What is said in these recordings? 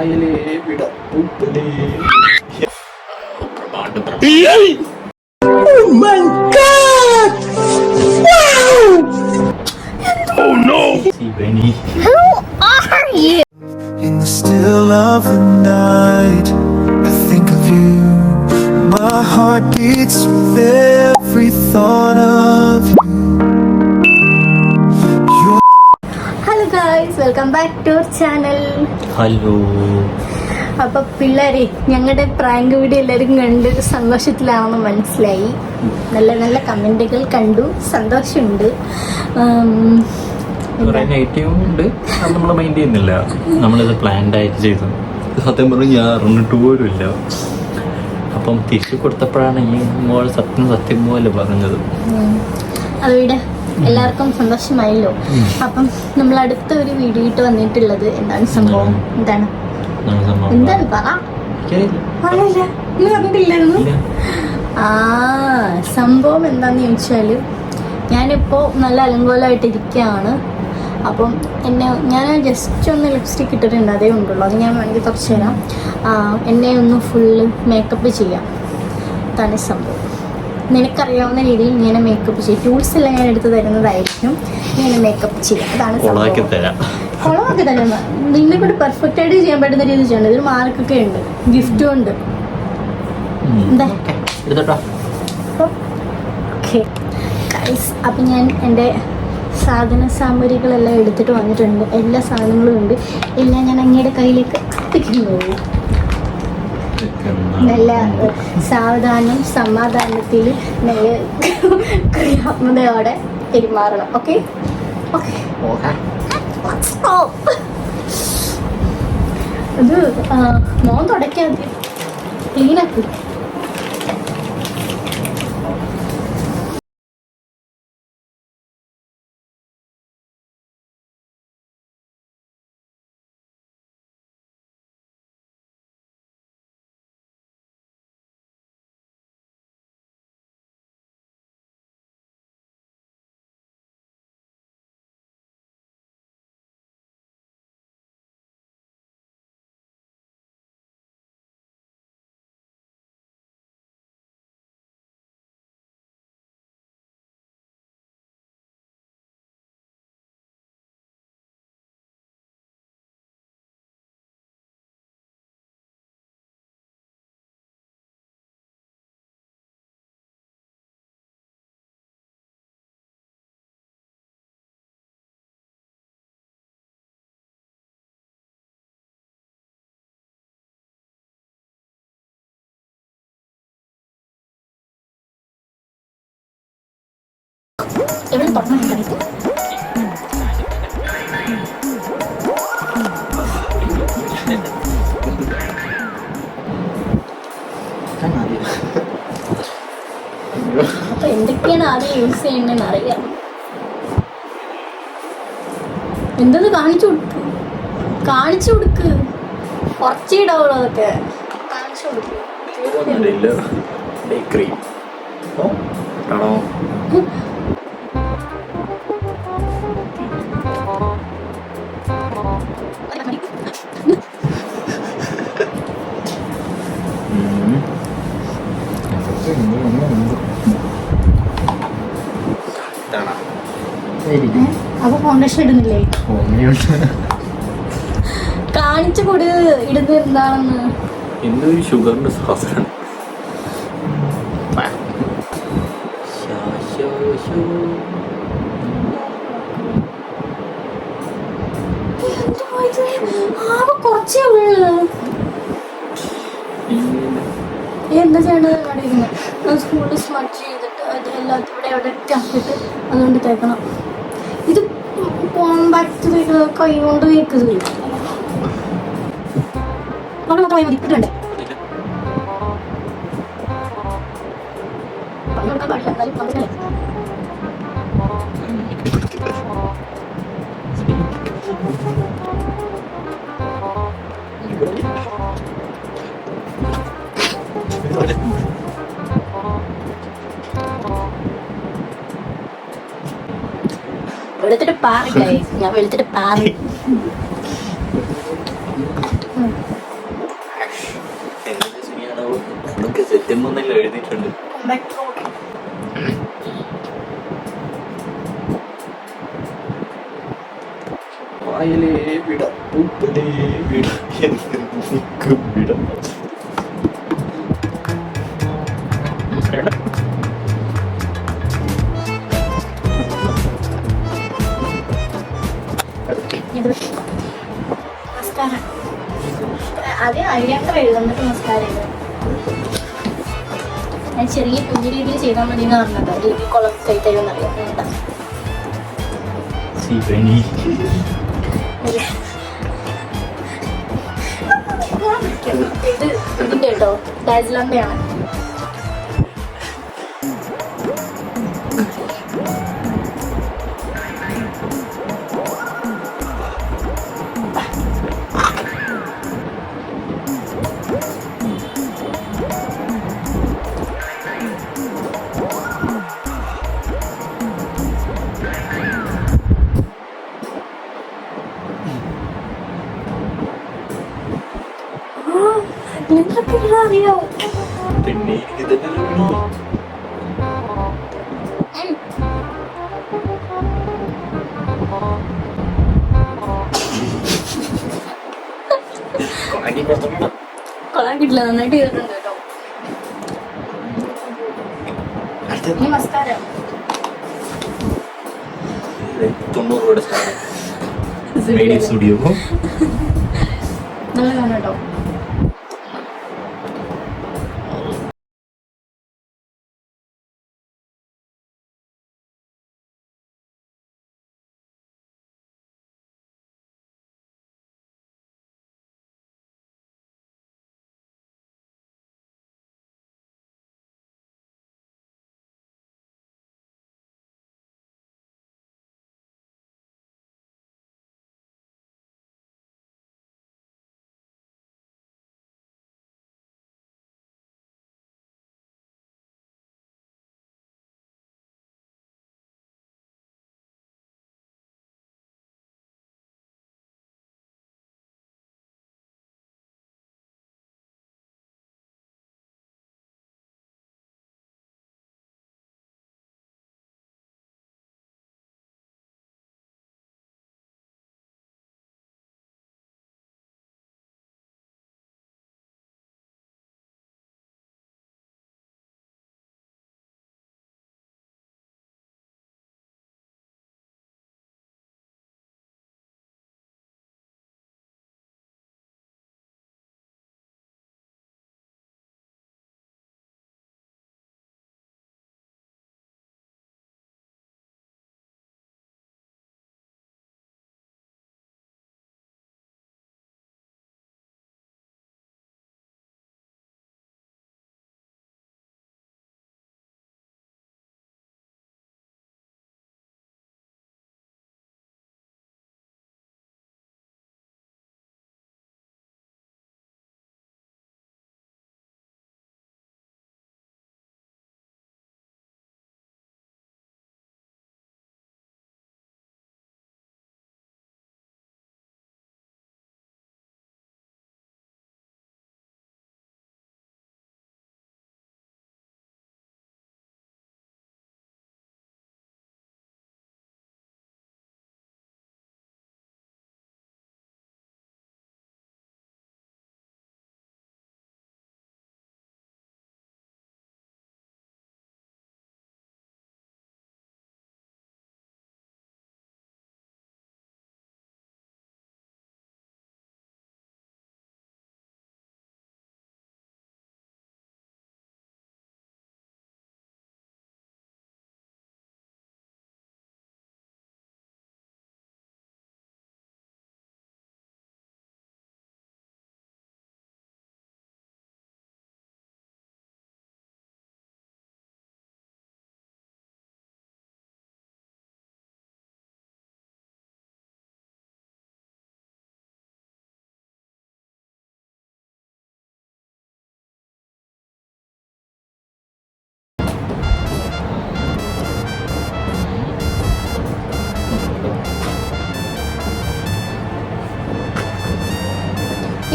പായലേ വിട. Channel hello അപ്പൊ പിള്ളേരെ ഞങ്ങളുടെ പ്രാങ്ക് വീഡിയോ എല്ലാവരും കണ്ട് സന്തോഷത്തിലാണെന്ന് മനസ്സിലായി. നല്ല നല്ല കമന്റുകൾ കണ്ടു. സന്തോഷമുണ്ട്. നമ്മൾ മൈൻഡ് ചെയ്യുന്നില്ല. നമ്മളിത് പ്ലാൻഡ് ആയിട്ട് ചെയ്തു. സത്യം പറഞ്ഞ് ഞാൻ അറിഞ്ഞിട്ട് അപ്പം തിരിച്ചു കൊടുത്തപ്പോഴാണ് ഈ മോൾ സത്യം സത്യം പോലെ പറഞ്ഞത്. ഉം. എല്ലാവർക്കും സന്തോഷമായല്ലോ. അപ്പം നമ്മൾ അടുത്ത ഒരു വീഡിയോ ഇട്ട് വന്നിട്ടുള്ളത് എന്താണ് സംഭവം? എന്താണ്? എന്താണ്? പറ പറഞ്ഞിട്ടില്ലായിരുന്നു ആ. സംഭവം എന്താന്ന് ചോദിച്ചാൽ ഞാനിപ്പോൾ നല്ല അലങ്കോലമായിട്ട് ഇരിക്കുകയാണ് അപ്പം എന്നെ ഞാൻ ജസ്റ്റ് ഒന്ന് ലിപ്സ്റ്റിക് ഇട്ടിട്ടുണ്ട് അതേ ഉണ്ടുള്ളൂ അത് ഞാൻ വേണമെങ്കിൽ കുറച്ച് തരാം. എന്നെ ഒന്ന് ഫുള്ള് മേക്കപ്പ് ചെയ്യാം. തന്നെ സംഭവം. നിനക്കറിയാവുന്ന രീതിയിൽ ഇങ്ങനെ മേക്കപ്പ് ചെയ്യും. ടൂൾസ് എല്ലാം ഞാൻ എടുത്തു തരുന്നതായിരിക്കും ഇങ്ങനെ മേക്കപ്പ് ചെയ്യും. അതാണ് തരാം. കുളമൊക്കെ തന്നെ നിന്നെ കൂടി പെർഫെക്റ്റ് ആയിട്ട് ചെയ്യാൻ പറ്റുന്ന രീതിയിൽ ചെയ്യണം. ഇതിൽ മാർക്കൊക്കെ ഉണ്ട്. ഗിഫ്റ്റും ഉണ്ട്. എന്താ? ഓക്കെ. അപ്പം ഞാൻ എന്റെ സാധന സാമഗ്രികളെല്ലാം എടുത്തിട്ട് വന്നിട്ടുണ്ട്. എല്ലാ സാധനങ്ങളും ഉണ്ട്. എല്ലാം ഞാൻ അങ്ങയുടെ കയ്യിലേക്ക് എത്തിക്കുന്നു നല്ല സാവധാനം സമാധാനത്തിൽ നല്ല ക്രിയാത്മതയോടെ പെരുമാറണം. ഓക്കെ? ഓക്കെ. അത് മോൻ തുടക്കാതെ ക്ലീനാക്കി എവിടെ തുടങ്ങാൻ അപ്പൊ എന്തൊക്കെയാണ് ആദ്യം യൂസ് ചെയ്യണമെന്ന് അറിയാം. എന്തെന്ന് കാണിച്ചു കൊടുക്ക് കാണിച്ചു കൊടുക്ക്. കുറച്ചേ ഇടാവുള്ളൂ അതൊക്കെ. കാണിച്ചു കൊടുക്ക്. ക്രീം ആണോ അപ്പൊ ഫൗണ്ടേഷൻ ഇടുന്നില്ലേ. കാണിച്ചു കൊടു ഇടുന്നത് എന്താണെന്ന്. എന്തോ ഒരു ഷുഗറിന്റെ സാധനം. കുറച്ചേ ഉള്ളു. എന്താ ചെയ്യേണ്ടത് കണ്ടിരിക്കുന്നത് സ്കൂളിൽ സ്മട്ട് ചെയ്തിട്ട് അത് എല്ലാത്തും ഇവിടെ എവിടെ ആക്കിയിട്ട് അതുകൊണ്ട് തേക്കണം. ഇത് കോമ്പാക്ട് തേക്കുന്നത് കൈ കൊണ്ട് തേക്കുന്നത് അവിടെ മാത്രമായി മതി. ഇത് വേണ്ടേ? പോലെ വെളുത്തിട്ട് പാറി ഞാൻ വെളുത്തിട്ട് പാറി. എഴുതിയിട്ടുണ്ട്. വായിലേ വിട. പൂപ്പലേ വിട. എനിക്ക് വിട. ആദ്യം അതിനൊക്കെ എഴുതുന്നിട്ട് നമസ്കാരം. ഞാൻ ചെറിയ കുഞ്ഞു രീതിയിൽ ചെയ്താൽ മതി എന്ന് പറഞ്ഞത് ഒരു കുളം കൈ ഇത് ഇതിന്റെ കേട്ടോ. ഡാസ്ലറിന്റെ പിന്നെ. കൊള്ളാൻ കിട്ടില്ല നന്നായിട്ട് ചെയ്തിട്ടുണ്ട് കേട്ടോ. നമസ്കാരം തൊണ്ണൂറ് രൂപയുടെ സ്റ്റുഡിയോ നല്ല കാണാം കേട്ടോ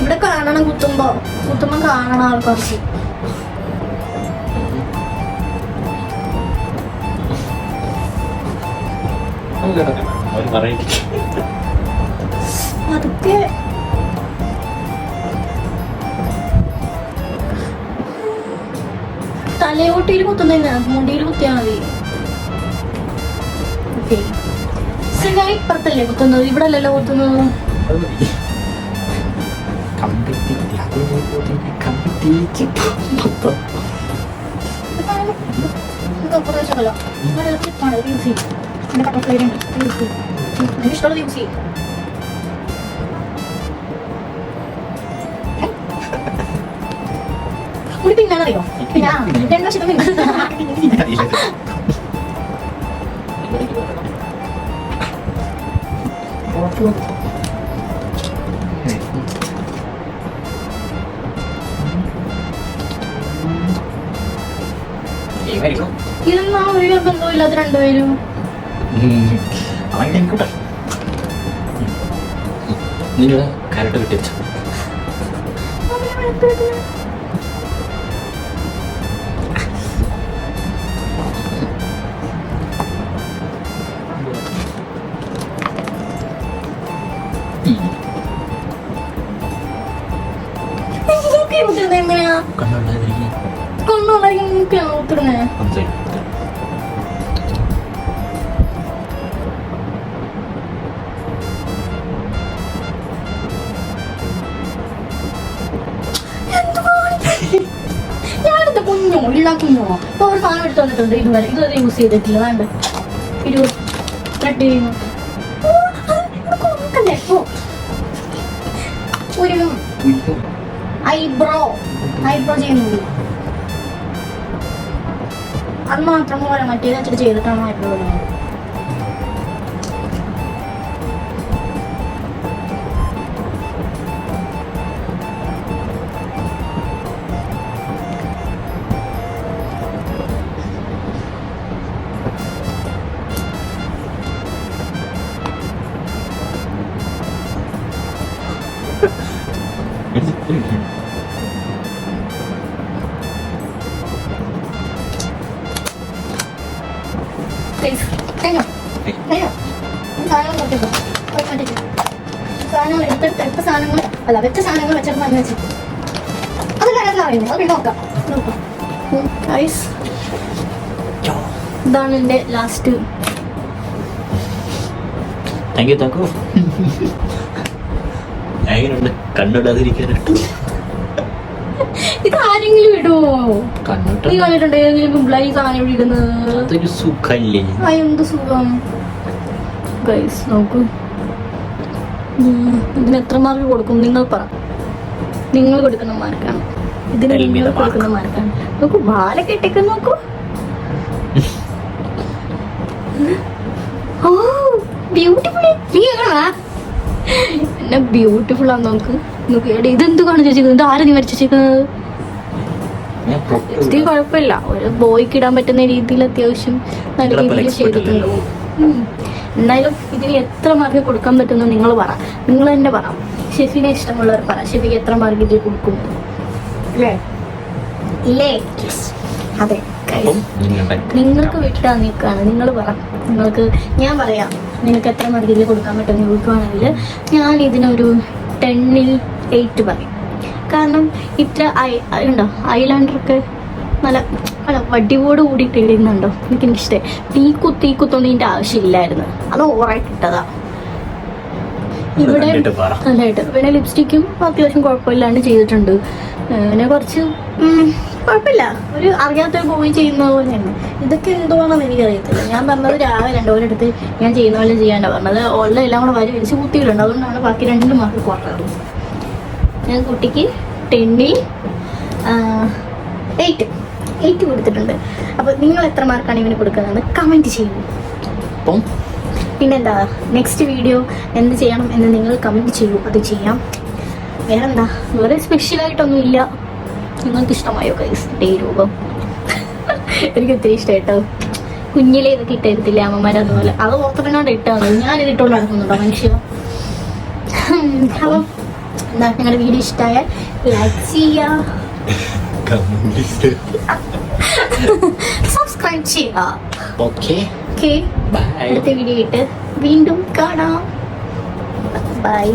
ഇവിടെ കാണണം കുത്തുമ്പോ. കുത്തുമ്പോ കാണണം ആൾക്കാർക്ക്. അതൊക്കെ തലയോട്ടിയിൽ കുത്തുന്നില്ല മുടിയിൽ കുത്തിയാൽ മതി. ഇപ്പുറത്തല്ലേ കുത്തുന്നത്? ഇവിടെ അല്ലല്ലോ കുത്തുന്നത്? ちょっと待った Ikaw, patayin siya kala. Malalap siya para yung si. Nakatok kayo rin. Yung si. Nanish talaga yung si. Ulit yung nalari yun. Kaya, then ba siya tumingin? Hindi siya. Oh, പിന്നെ ഇതെന്നാ ഒരു ബന്ധമില്ലാത്ത രണ്ടുപേരും? അങ്ങനെ ആയിക്കോട്ടെ നിങ്ങളുടെ കരട്ട് കിട്ടിച്ചു ഇതൊക്കെ കുത്തുന്നത് കണ്ണുണ്ടായിരിക്കും കൊണ്ടുണ്ടാക്കിയാണ് കുത്തുന്നത് ഞാനെന്താ കുഞ്ഞോ ഇല്ല കുഞ്ഞോ ഇപ്പൊ ഒരു സാധനം എടുത്ത് വന്നിട്ടുണ്ട് ഇതുവരെ ഇതുവരെ യൂസ് ചെയ്തിട്ടില്ല വേണ്ട ഇരുപത് കട്ട് ചെയ്യുന്നു ഒരു ഐബ്രോ ഐബ്രോ ചെയ്യുന്നത് അത് മാത്രം പോലെ മറ്റേത് ചെയ്തിട്ടാണ് ഐബ്രോ അല്ല വെച്ച സാധനങ്ങൾ വെച്ചിട്ട് മതി വെച്ചു. അത് കാര്യത്തിൽ അറിയുന്നത് അത് നോക്കാം. ഇതാണ് എന്റെ ലാസ്റ്റ് താങ്ക് യു താങ്ക് എങ്ങനെയുണ്ട് കണ്ണിടാതിരിക്കാനായിട്ട്. ഇത് ആരെങ്കിലും കണ്ണിട്ട്. നീ കണ്ടിട്ടുണ്ട് ഏതെങ്കിലും പിള്ളേർ ഈ സാധനം ഇവിടെ ഇടുന്നത്? അതൊരു സുഖല്ലേ? എന്ത് സുഖം. ഗൈസ് നോക്കൂ. ഇതിന് എത്ര മാർക്ക് കൊടുക്കും? നിങ്ങൾ പറ. നിങ്ങൾ കൊടുക്കുന്ന മാർക്കാണ് ഇതിന് നിങ്ങൾ കൊടുക്കുന്ന മാർക്കാണ് നോക്കൂ ബാല കെട്ടിക്ക് നോക്കൂ. ഓ ബ്യൂട്ടിഫുൾ എന്നെ ബ്യൂട്ടിഫുൾ ആണ് നോക്ക്. നോക്ക് എടി ഇതെന്ത് കാണിച്ചു വെച്ചിരിക്കുന്നത് ഇത് ആരാ നീ വരച്ചിരിക്കുന്നത്? ഞാൻ പൊട്ട്. ഇത് കുഴപ്പമില്ല. ഒരു ബോയ്ക്ക് ഇടാൻ പറ്റുന്ന രീതിയിൽ അത്യാവശ്യം നല്ല രീതിയിൽ expert ചെയ്തിട്ടുണ്ട്. ഉം. എന്തായാലും ഇതിന് എത്ര മാർക്ക് കൊടുക്കാൻ പറ്റുന്നു നിങ്ങൾ പറ. നിങ്ങൾ തന്നെ പറ. ഷെഫിനെ ഇഷ്ടമുള്ളവർ പറ. ഷെഫിക്ക് എത്ര മാർക്ക് ഇതിൽ കൊടുക്കും. അതെ. നിങ്ങൾക്ക് വിട്ടാ നിൽക്കാണ് നിങ്ങൾ പറ. നിങ്ങൾക്ക് ഞാൻ പറയാം. നിങ്ങൾക്ക് എത്ര മാർക്ക് ഇതിൽ കൊടുക്കാൻ പറ്റുമെന്ന് ചോദിക്കുവാണെങ്കിൽ ഞാൻ ഇതിനൊരു ടെന്നിൽ എയ്റ്റ് പറയും. കാരണം ഇത്ര ഐ ഉണ്ടോ? ഐലാൻഡറൊക്കെ നല്ല നല്ല വടിവോട് കൂടിയിട്ട് ഇടുന്നുണ്ടോ എനിക്ക് എനിക്കിഷ്ടമായി ഈ തീ കുത്തി കുത്തൊന്നും ഇതിന്റെ ആവശ്യമില്ലായിരുന്നു അത് ഓവറായിട്ട് ഇട്ടതാ ഇവിടെ. നല്ലതായിട്ട് പിന്നെ ലിപ്സ്റ്റിക്കും അത്യാവശ്യം കുഴപ്പമില്ലാണ്ട് ചെയ്തിട്ടുണ്ട്. പിന്നെ കുറച്ച് കുഴപ്പമില്ല. ഒരു അറിയാത്തൊരു പോയി ചെയ്യുന്ന പോലെയാണ്. തന്നെ ഇതൊക്കെ എന്തുവാണെന്ന് എനിക്കറിയത്തില്ല. ഞാൻ പറഞ്ഞത് രാവിലെ രണ്ടുപോലെ എടുത്ത് ഞാൻ ചെയ്യുന്ന പോലെ ചെയ്യാനാണ് പറഞ്ഞത്. ഉള്ള എല്ലാം കൂടെ വരി വലിച്ച് കുത്തിയിട്ടുണ്ട്. അതുകൊണ്ടാണ് ബാക്കി രണ്ടിനും മാർക്ക് കുറഞ്ഞത്. ഞാൻ കുട്ടിക്ക് ടെന്നിൽ എയ്റ്റ് എയ്റ്റ് കൊടുത്തിട്ടുണ്ട് അപ്പോൾ നിങ്ങൾ എത്ര മാർക്കാണ് ഇവന് കൊടുക്കുന്നതെന്ന് കമന്റ് ചെയ്യൂ. അപ്പം? പിന്നെന്താ? നെക്സ്റ്റ് വീഡിയോ എന്ത് ചെയ്യണം എന്ന് നിങ്ങൾ കമന്റ് ചെയ്യൂ. അത് ചെയ്യാം. വേറെന്താ? വേറെ സ്പെഷ്യലായിട്ടൊന്നും ഇല്ല. നിങ്ങൾക്ക് ഇഷ്ടമായോ കൈസ് ഡേ രൂപം. എനിക്ക് ഒത്തിരി ഇഷ്ടമായിട്ടോ കുഞ്ഞിലെ ഇതൊക്കെ ഇട്ടായിരുത്തില്ല അമ്മമാരെ അതുപോലെ. അത് ഓർത്തപ്പിനോട് ഇട്ടാണ്. ഞാൻ ഇട്ടോണ്ട് നടക്കുന്നുണ്ടോ മനുഷ്യ? അപ്പം? എന്താ? നിങ്ങളുടെ വീഡിയോ ഇഷ്ടമായാൽ ലൈക്ക് ചെയ്യുക. കമ്മ്യൂണിസ്റ്റ്. സബ്സ്ക്രൈബ് ചെയ്യുക. ഓക്കെ ഓക്കെ അടുത്ത വീഡിയോ ആയിട്ട് വീണ്ടും കാണാം. ബൈ